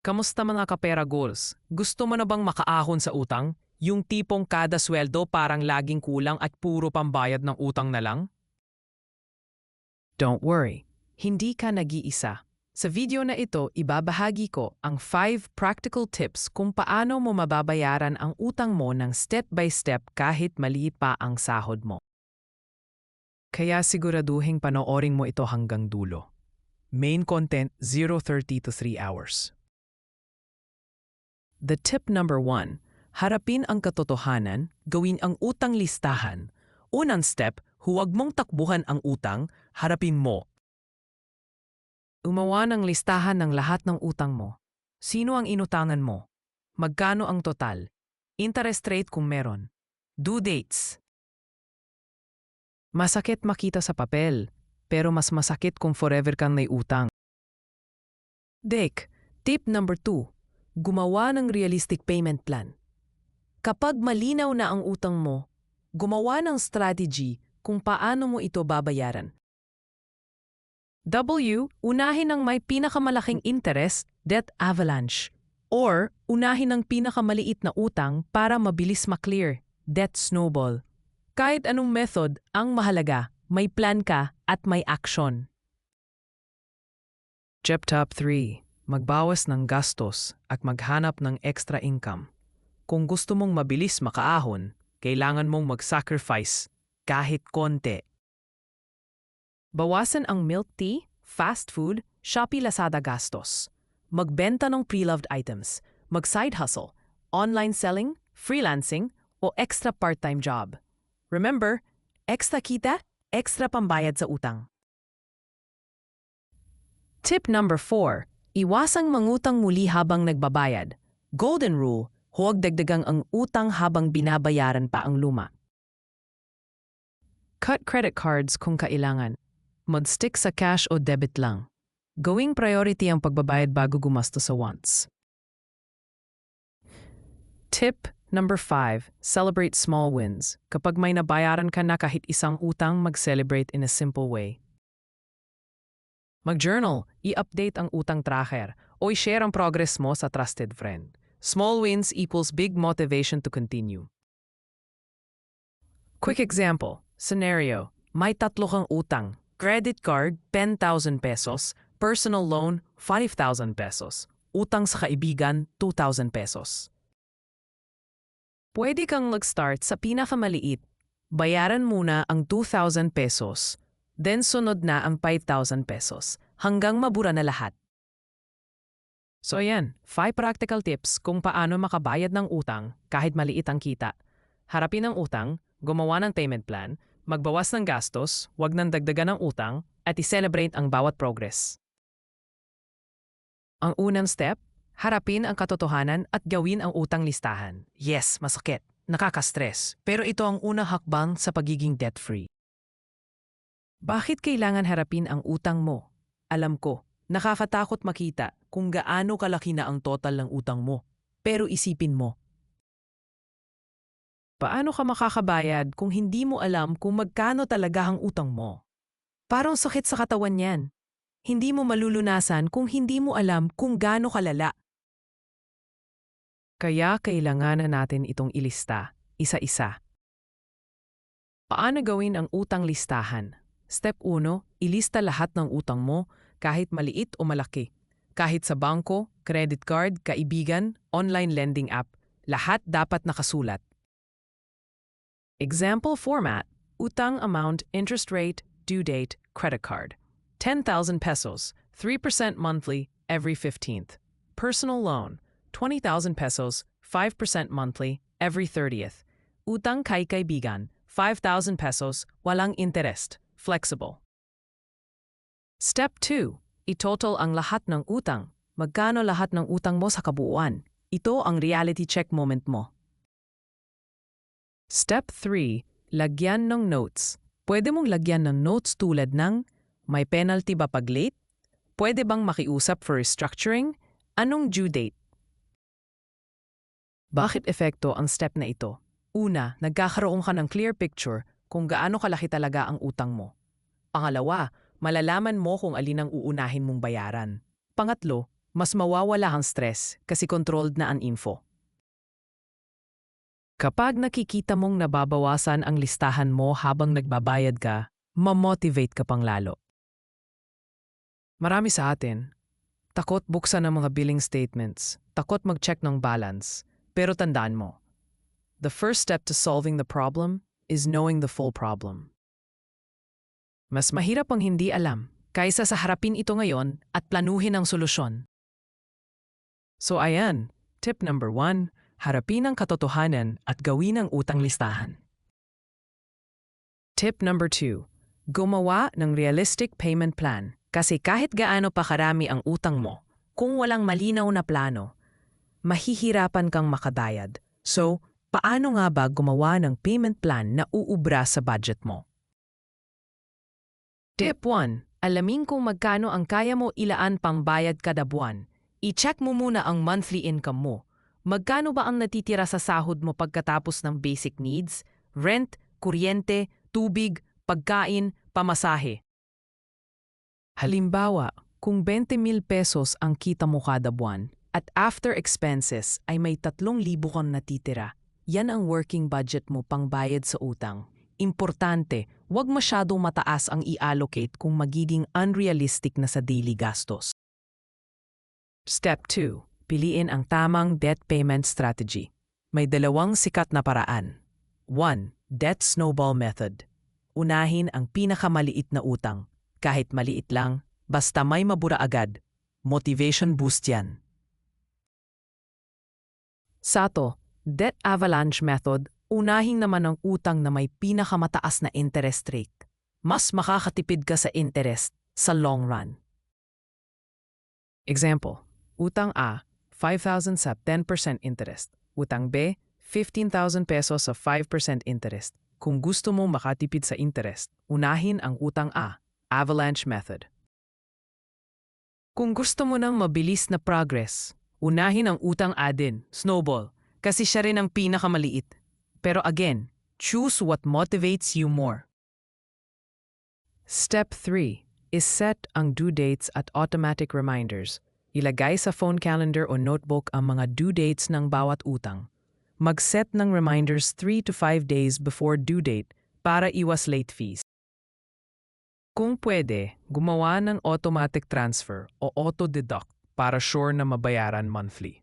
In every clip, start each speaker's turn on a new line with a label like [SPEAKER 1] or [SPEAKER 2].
[SPEAKER 1] Kamusta mga kapera goals? Gusto mo na bang makaahon sa utang? Yung tipong kada sweldo parang laging kulang at puro pambayad ng utang na lang? Don't worry, hindi ka nag-iisa. Sa video na ito, ibabahagi ko ang 5 practical tips kung paano mo mababayaran ang utang mo ng step-by-step kahit maliit pa ang sahod mo. Kaya siguraduhin panoorin mo ito hanggang dulo. Main content 0.30 to 3 hours. The tip number 1, harapin ang katotohanan, gawin ang utang listahan. Unang step, huwag mong takbuhan ang utang, harapin mo. Umawa ng listahan ng lahat ng utang mo. Sino ang inutangan mo? Magkano ang total? Interest rate kung meron. Due dates. Masakit makita sa papel, pero mas masakit kung forever kang may utang. Dek, tip number 2. Gumawa ng realistic payment plan. Kapag malinaw na ang utang mo, gumawa ng strategy kung paano mo ito babayaran. W. Unahin ang may pinakamalaking interest, debt avalanche. Or, unahin ang pinakamaliit na utang para mabilis maklear, debt snowball. Kahit anong method, ang mahalaga, may plan ka at may action. Top 3. Magbawas ng gastos at maghanap ng extra income. Kung gusto mong mabilis makaahon, kailangan mong mag-sacrifice kahit konti. Bawasan ang milk tea, fast food, Shopee Lazada gastos. Magbenta ng pre-loved items, mag-side hustle, online selling, freelancing, o extra part-time job. Remember, extra kita, extra pambayad sa utang. Tip number 4. Iwasang mangutang muli habang nagbabayad. Golden rule, huwag dagdagang ang utang habang binabayaran pa ang luma. Cut credit cards kung kailangan. Mag-stick sa cash o debit lang. Gawing priority ang pagbabayad bago gumastos sa wants. Tip number 5. Celebrate small wins. Kapag may nabayaran ka na kahit isang utang, mag-celebrate in a simple way. Mag-journal, i-update ang utang tracker, o i-share ang progress mo sa trusted friend. Small wins equals big motivation to continue. Quick example. Scenario. May tatlo kang utang. Credit card, 10,000 pesos. Personal loan, 5,000 pesos. Utang sa kaibigan, 2,000 pesos. Pwede kang mag-start sa pinakamaliit. Bayaran muna ang 2,000 pesos. Then sunod na ang 5,000 pesos. Hanggang mabura na lahat. So ayan, 5 practical tips kung paano makabayad ng utang kahit maliit ang kita. Harapin ang utang, gumawa ng payment plan, magbawas ng gastos, wag nang dagdagan ng utang, at i-celebrate ang bawat progress. Ang unang step, harapin ang katotohanan at gawin ang utang listahan. Yes, masakit, nakaka-stress, pero ito ang unang hakbang sa pagiging debt-free. Bakit kailangan harapin ang utang mo? Alam ko, nakakatakot makita kung gaano kalaki na ang total ng utang mo. Pero isipin mo, Paano ka makakabayad kung hindi mo alam kung magkano talaga ang utang mo? Parang sakit sa katawan yan. Hindi mo malulunasan kung hindi mo alam kung gaano kalala. Kaya kailangan na natin itong ilista, isa-isa. Paano gawin ang utang listahan? Step 1, ilista lahat ng utang mo kahit maliit o malaki. Kahit sa bangko, credit card, kaibigan, online lending app, lahat dapat nakasulat. Example format, utang amount, interest rate, due date, credit card. 10,000 pesos, 3% monthly, every 15th. Personal loan, 20,000 pesos, 5% monthly, every 30th. Utang kay kaibigan, 5,000 pesos, walang interest, flexible. Step 2. Itotal ang lahat ng utang. Magkano lahat ng utang mo sa kabuuan? Ito ang reality check moment mo. Step 3. Lagyan ng notes. Pwede mong lagyan ng notes tulad ng may penalty ba pag late? Pwede bang makiusap for restructuring? Anong due date? Bakit epekto ang step na ito? Una, nagkakaroon ka ng clear picture kung gaano kalaki talaga ang utang mo. Pangalawa, malalaman mo kung alin ang uunahin mong bayaran. Pangatlo, mas mawawala ang stress kasi controlled na ang info. Kapag nakikita mong nababawasan ang listahan mo habang nagbabayad ka, mamotivate ka pang lalo. Marami sa atin, takot buksan ang mga billing statements, takot mag-check ng balance, pero tandaan mo, the first step to solving the problem is knowing the full problem. Mas mahirap ang hindi alam kaysa sa harapin ito ngayon at planuhin ang solusyon. So ayan, tip number one, harapin ang katotohanan at gawin ang utang listahan. Tip number two, gumawa ng realistic payment plan kasi kahit gaano pa karami ang utang mo, kung walang malinaw na plano, mahihirapan kang makadayad. So, paano nga ba gumawa ng payment plan na uubra sa budget mo? Tip 1. Alamin kung magkano ang kaya mo ilaan pambayad kada buwan. I-check mo muna ang monthly income mo. Magkano ba ang natitira sa sahod mo pagkatapos ng basic needs? Rent, kuryente, tubig, pagkain, pamasahe. Halimbawa, kung 20 mil pesos ang kita mo kada buwan at after expenses ay may 3,000 kang natitira, yan ang working budget mo pangbayad sa utang. Importante, huwag masyadong mataas ang i-allocate kung magiging unrealistic na sa daily gastos. Step 2. Piliin ang tamang debt payment strategy. May dalawang sikat na paraan. 1. Debt snowball method. Unahin ang pinakamaliit na utang. Kahit maliit lang, basta may mabura agad. Motivation boost yan. Sato, debt avalanche method unahin naman ang utang na may pinakamataas na interest rate. Mas makakatipid ka sa interest sa long run. Example, utang A, 5,000 sa 10% interest. Utang B, 15,000 pesos sa 5% interest. Kung gusto mo makatipid sa interest, unahin ang utang A, avalanche method. Kung gusto mo ng mabilis na progress, unahin ang utang A din, snowball, kasi siya rin ang pinakamaliit. Pero again, choose what motivates you more. Step 3 is set ang due dates at automatic reminders. Ilagay sa phone calendar o notebook ang mga due dates ng bawat utang. Mag-set ng reminders 3 to 5 days before due date para iwas late fees. Kung pwede, gumawa ng automatic transfer o auto-deduct para sure na mabayaran monthly.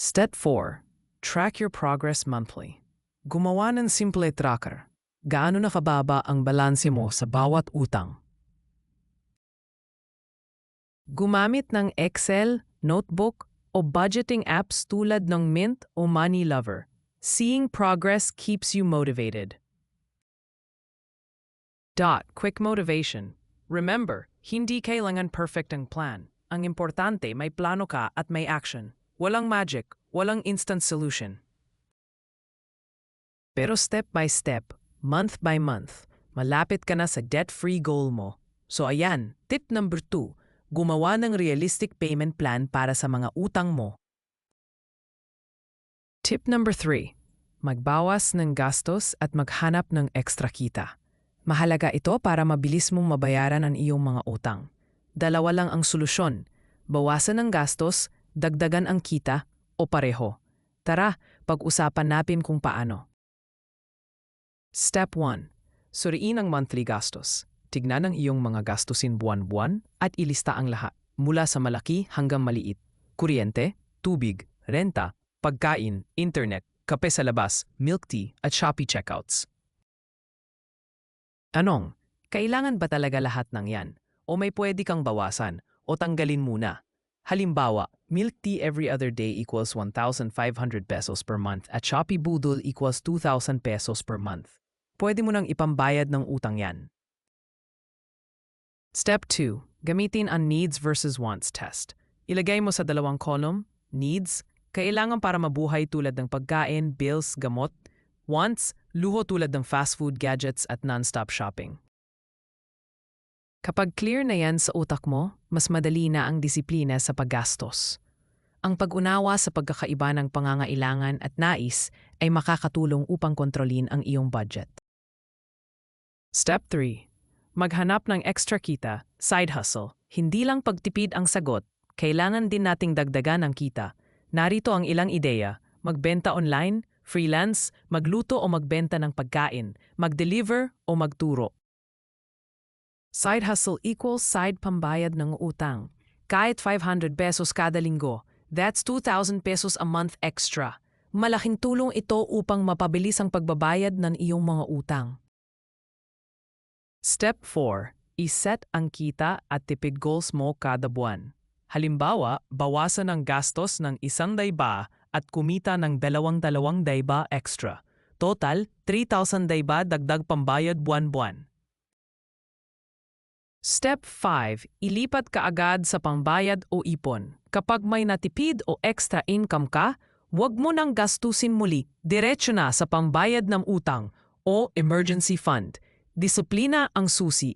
[SPEAKER 1] Step 4 Track your progress monthly. Gumawa ng simple tracker. Gaano na kababa ang balanse mo sa bawat utang? Gumamit ng Excel, notebook, o budgeting apps tulad ng Mint o Money Lover. Seeing progress keeps you motivated. Dot, quick motivation. Remember, hindi kailangan perfect ang plan. Ang importante, may plano ka at may action. Walang magic, walang instant solution. Pero step by step, month by month, malapit ka na sa debt-free goal mo. So ayan, tip number 2, gumawa ng realistic payment plan para sa mga utang mo. Tip number 3, magbawas ng gastos at maghanap ng extra kita. Mahalaga ito para mabilis mong mabayaran ang iyong mga utang. Dalawa lang ang solusyon, bawasan ng gastos dagdagan ang kita o pareho. Tara, pag-usapan natin kung paano. Step 1. Suriin ang monthly gastos. Tignan ang iyong mga gastusin buwan-buwan at ilista ang lahat, mula sa malaki hanggang maliit. Kuryente, tubig, renta, pagkain, internet, kape sa labas, milk tea at Shopee checkouts. Anong, kailangan ba talaga lahat ng yan? O may pwede kang bawasan o tanggalin muna? Halimbawa, milk tea every other day equals 1,500 pesos per month at Shopee Budol equals 2,000 pesos per month. Pwede mo nang ipambayad ng utang yan. Step 2. Gamitin ang needs versus wants test. Ilagay mo sa dalawang column, needs, kailangan para mabuhay tulad ng pagkain, bills, gamot, wants, luho tulad ng fast food gadgets at non-stop shopping. Kapag clear na yan sa utak mo, mas madali na ang disiplina sa paggastos. Ang pag-unawa sa pagkakaiba ng pangangailangan at nais ay makakatulong upang kontrolin ang iyong budget. Step 3. maghanap ng extra kita, side hustle. Hindi lang pagtipid ang sagot, kailangan din nating dagdagan ang kita. Narito ang ilang ideya, magbenta online, freelance, magluto o magbenta ng pagkain, mag-deliver o magturo. Side hustle equals side pambayad ng utang. Kahit 500 pesos kada linggo, that's 2,000 pesos a month extra. Malaking tulong ito upang mapabilis ang pagbabayad ng iyong mga utang. Step 4. Iset ang kita at tipid goals mo kada buwan. Halimbawa, bawasan ang gastos ng isang dayba at kumita ng dalawang dalawang dayba extra. Total, 3,000 dayba dagdag pambayad buwan-buwan. Step 5. Ilipat ka agad sa pangbayad o ipon. Kapag may natipid o extra income ka, huwag mo nang gastusin muli. Diretso na sa pangbayad ng utang o emergency fund. Disiplina ang susi.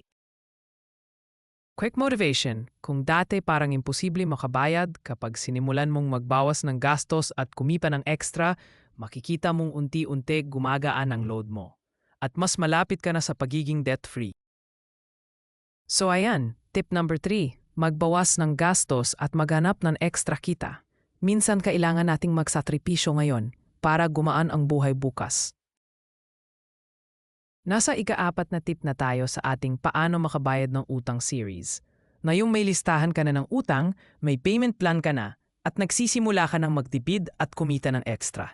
[SPEAKER 1] Quick motivation. Kung dati parang imposible makabayad, kapag sinimulan mong magbawas ng gastos at kumipa ng extra, makikita mong unti-unti gumagaan ang load mo. At mas malapit ka na sa pagiging debt-free. So ayan, tip number 3, magbawas ng gastos at maghanap ng extra kita. Minsan kailangan nating magsakripisyo ngayon para gumaan ang buhay bukas. Nasa ikaapat na tip na tayo sa ating paano makabayad ng utang series. Na yung may listahan ka na ng utang, may payment plan ka na, at nagsisimula ka ng magtipid at kumita ng extra.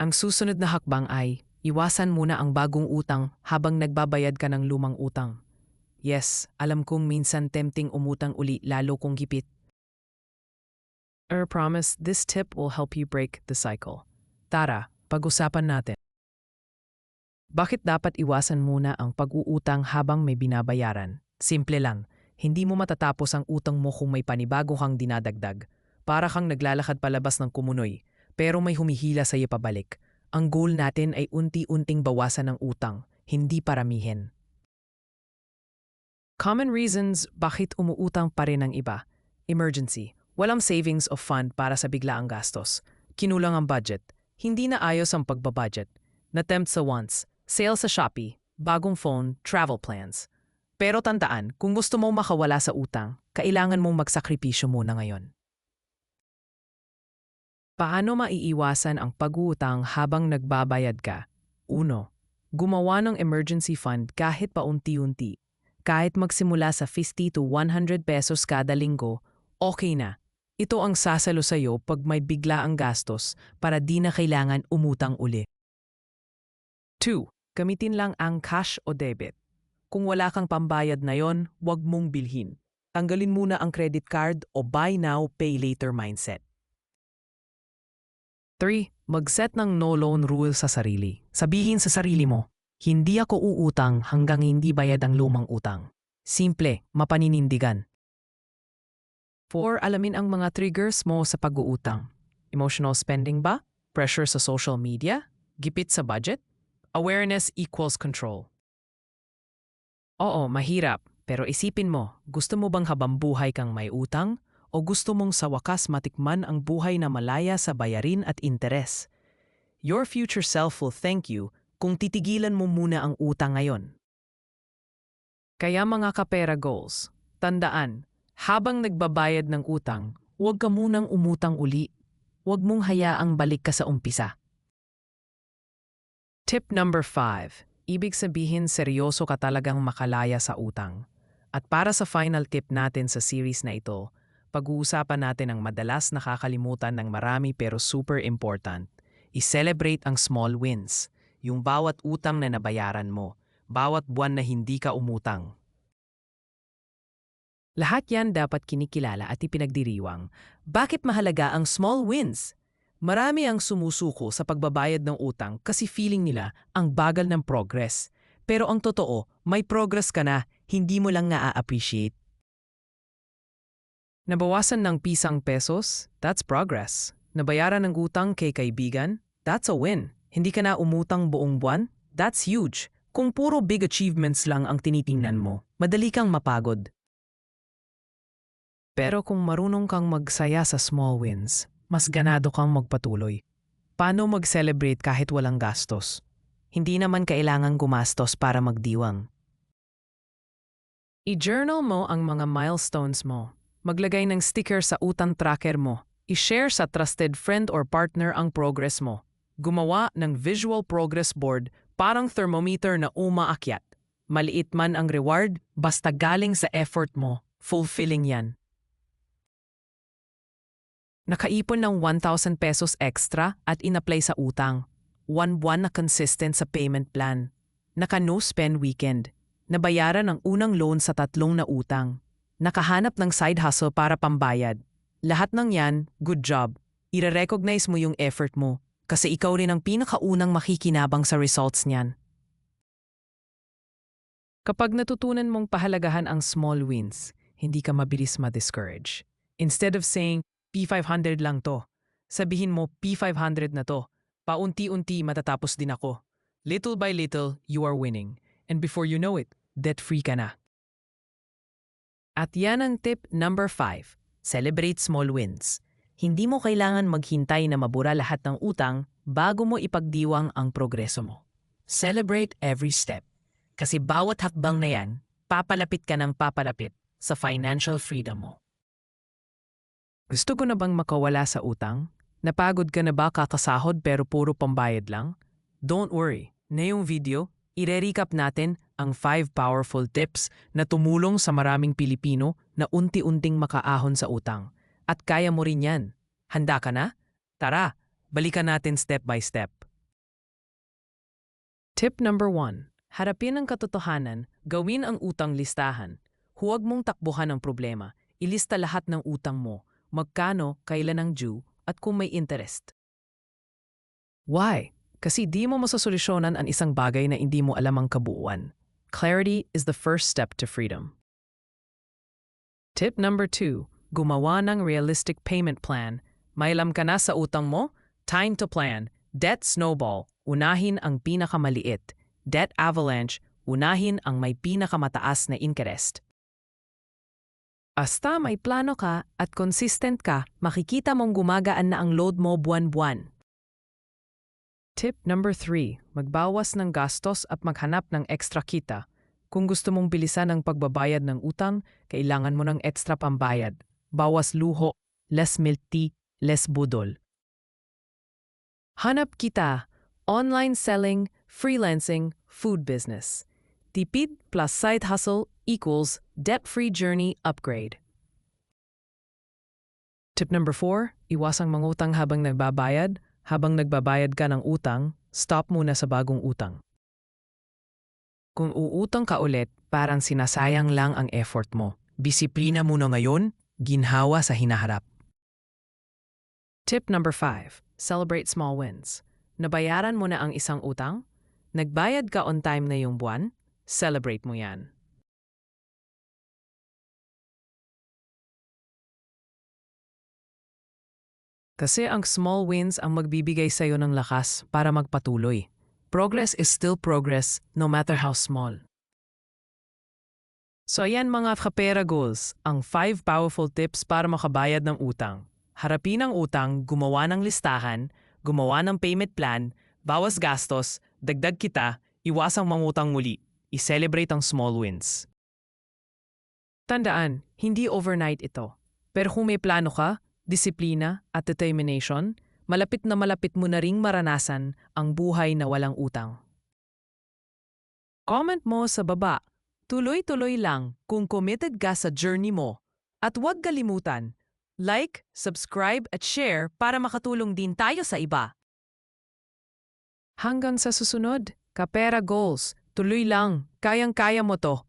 [SPEAKER 1] Ang susunod na hakbang ay Iwasan muna ang bagong utang habang nagbabayad ka ng lumang utang. Yes, alam kong minsan tempting umutang uli lalo kung gipit. I promise this tip will help you break the cycle. Tara, pag-usapan natin. Bakit dapat iwasan muna ang pag-uutang habang may binabayaran? Simple lang, hindi mo matatapos ang utang mo kung may panibago kang dinadagdag. Para kang naglalakad palabas ng kumunoy, pero may humihila sa iyo pabalik. Ang goal natin ay unti-unting bawasan ng utang, hindi paramihin. Common reasons bakit umuutang pa rin ang iba. Emergency. Walang savings o fund para sa biglaang gastos. Kinulang ang budget. Hindi na ayos ang pagbabudget. Natempt sa wants. Sale sa Shopee. Bagong phone. Travel plans. Pero tandaan, kung gusto mong makawala sa utang, kailangan mong magsakripisyo muna ngayon. Paano maiiwasan ang pag-uutang habang nagbabayad ka? Uno, gumawa ng emergency fund kahit paunti-unti. Kahit magsimula sa 50 to 100 pesos kada linggo, okay na. Ito ang sasalo sa iyo pag may bigla ang gastos para di na kailangan umutang uli. 2. Gamitin lang ang cash o debit. Kung wala kang pambayad na yon, huwag mong bilhin. Tanggalin muna ang credit card o buy now, pay later mindset. 3. Mag-set ng no loan rule sa sarili. Sabihin sa sarili mo, hindi ako uutang hanggang hindi bayad ang lumang utang. Simple, mapaninindigan. 4. Alamin ang mga triggers mo sa pag-uutang. Emotional spending ba? Pressure sa social media? Gipit sa budget? Awareness equals control. Oo, mahirap. Pero isipin mo, gusto mo bang habang buhay kang may utang? O gusto mong sa wakas matikman ang buhay na malaya sa bayarin at interes. Your future self will thank you kung titigilan mo muna ang utang ngayon. Kaya mga kapera goals, tandaan, habang nagbabayad ng utang, huwag ka munang umutang uli. Huwag mong hayaang balik ka sa umpisa. Tip number 5. Ibig sabihin seryoso ka talagang makalaya sa utang. At para sa final tip natin sa series na ito, pag-uusapan natin ang madalas nakakalimutan ng marami pero super important. I-celebrate ang small wins, yung bawat utang na nabayaran mo, bawat buwan na hindi ka umutang. Lahat yan dapat kinikilala at ipinagdiriwang. Bakit mahalaga ang small wins? Marami ang sumusuko sa pagbabayad ng utang kasi feeling nila ang bagal ng progress. Pero ang totoo, may progress ka na, hindi mo lang na-appreciate. Nabawasan ng pisang pesos, that's progress. Nabayaran ng utang kay kaibigan, that's a win. Hindi ka na umutang buong buwan, that's huge. Kung puro big achievements lang ang tinitingnan mo, madali kang mapagod. Pero kung marunong kang magsaya sa small wins, mas ganado kang magpatuloy. Paano mag-celebrate kahit walang gastos?
[SPEAKER 2] Hindi naman kailangang gumastos para magdiwang.
[SPEAKER 1] I-journal mo ang mga milestones mo. Maglagay ng sticker sa utang tracker mo. I-share sa trusted friend or partner ang progress mo. Gumawa ng visual progress board parang thermometer na umaakyat. Maliit man ang reward, basta galing sa effort mo, fulfilling yan. Nakaipon ng 1,000 pesos extra at inapply sa utang. One buwan na consistent sa payment plan. Naka no spend weekend. Nabayaran ang unang loan sa tatlong na utang. Nakahanap ng side hustle para pambayad. Lahat ng yan, good job. Ire-recognize mo yung effort mo kasi ikaw rin ang pinakaunang makikinabang sa results niyan. Kapag natutunan mong pahalagahan ang small wins, hindi ka mabilis ma-discourage. Instead of saying, P500 lang to, sabihin mo P500 na to. Paunti-unti matatapos din ako. Little by little, you are winning. And before you know it, debt-free ka na. At yan ang tip number 5. Celebrate small wins.
[SPEAKER 2] Hindi mo kailangan maghintay na mabura lahat ng utang bago mo ipagdiwang ang progreso mo. Celebrate every step. Kasi bawat hakbang na yan, papalapit ka ng papalapit sa financial freedom mo.
[SPEAKER 1] Gusto ko na bang makawala sa utang? Napagod ka na ba kakasahod pero puro pambayad lang? Don't worry, ngayong video, ire-recap natin ang 5 powerful tips na tumulong sa maraming Pilipino na unti-unting makaahon sa utang. At kaya mo rin yan. Handa ka na? Tara, balikan natin step by step. Tip number 1. Harapin ang katotohanan, gawin ang utang listahan. Huwag mong takbuhan ang problema. Ilista lahat ng utang mo, magkano, kailan ang due, at kung may interest. Why? Kasi di mo masasolusyonan ang isang bagay na hindi mo alam ang kabuuan. Clarity is the first step to freedom. Tip number 2. Gumawa ng realistic payment plan. May alam ka na sa utang mo? Time to plan. Debt snowball. Unahin ang pinakamaliit. Debt avalanche. Unahin ang may pinakamataas na interest. Basta may plano ka at consistent ka, makikita mong gumagaan na ang load mo buwan-buwan. Tip number 3. Magbawas ng gastos at maghanap ng extra kita. Kung gusto mong bilisan ang pagbabayad ng utang, kailangan mo ng extra pambayad. Bawas luho, less milk tea, less budol. Hanap kita, online selling, freelancing, food business. Tipid plus side hustle equals debt-free journey upgrade. Tip number 4, iwasang mangutang habang nagbabayad. Habang nagbabayad ka ng utang, stop muna sa bagong utang. Kung uutang ka ulit, parang sinasayang lang ang effort mo. Disiplina muna ngayon, ginhawa sa hinaharap. Tip number 5. Celebrate small wins. Nabayaran mo na ang isang utang? Nagbayad ka on time na yung buwan? Celebrate mo yan. Kasi ang small wins ang magbibigay sa'yo ng lakas para magpatuloy. Progress is still progress no matter how small. So ayan mga kapera goals, ang 5 powerful tips para makabayad ng utang. Harapin ang utang, gumawa ng listahan, gumawa ng payment plan, bawas gastos, dagdag kita, iwasang mangutang muli, i-celebrate ang small wins. Tandaan, hindi overnight ito. Pero kung may plano ka, disiplina at determination, malapit na malapit mo na ring maranasan ang buhay na walang utang. Comment mo sa baba, tuloy-tuloy lang kung committed ka sa journey mo. At huwag kalimutan, like, subscribe at share para makatulong din tayo sa iba. Hanggang sa susunod, Kapera Goals, tuloy lang, kayang-kaya mo to.